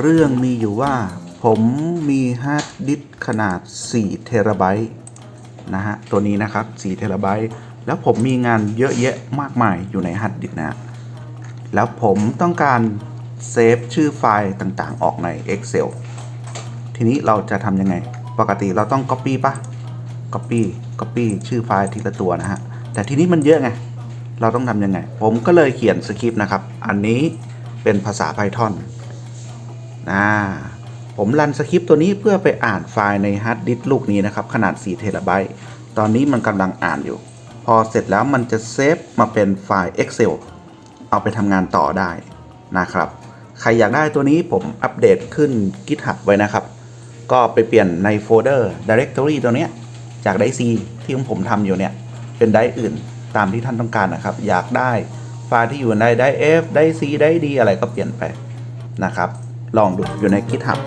เรื่องมีอยู่ว่า ผมมีฮาร์ดดิสก์ขนาด 4 เทราไบต์นะฮะ ตัวนี้นะครับ 4 เทราไบต์แล้วผมมีงานเยอะแยะมากมายอยู่ในฮาร์ดดิสก์นะแล้วผมต้องการเซฟชื่อไฟล์ต่างๆ ออกใน Excel ทีนี้เราจะทำยังไง ปกติเราต้อง Copy ปะ Copy Copy ชื่อไฟล์ทีละตัวนะฮะ แต่ทีนี้มันเยอะไง เราต้องทำยังไง ผมก็เลยเขียนสคริปต์นะครับ อันนี้เป็นภาษา Python นะผมรันสคริปต์ตัวนี้เพื่อไปอ่านไฟล์ในฮาร์ดดิสก์ลูกนี้นะครับขนาด 4 เทราไบต์ตอนนี้มันกำลังอ่านอยู่ พอเสร็จแล้วมันจะเซฟมาเป็นไฟล์ Excel เอาไปทำงานต่อได้นะครับ ใครอยากได้ตัวนี้ผมอัปเดตขึ้น GitHub ไว้นะครับ ก็ไปเปลี่ยนในโฟลเดอร์ Directory ตัวนี้จากได C ที่ผมทำอยู่เนี่ย เป็นไดอื่นตามที่ท่านต้องการนะครับ อยากได้ไฟล์ที่อยู่ในได F ได C ได D อะไรก็เปลี่ยนไปนะครับ ลองดูอยู่ใน GitHub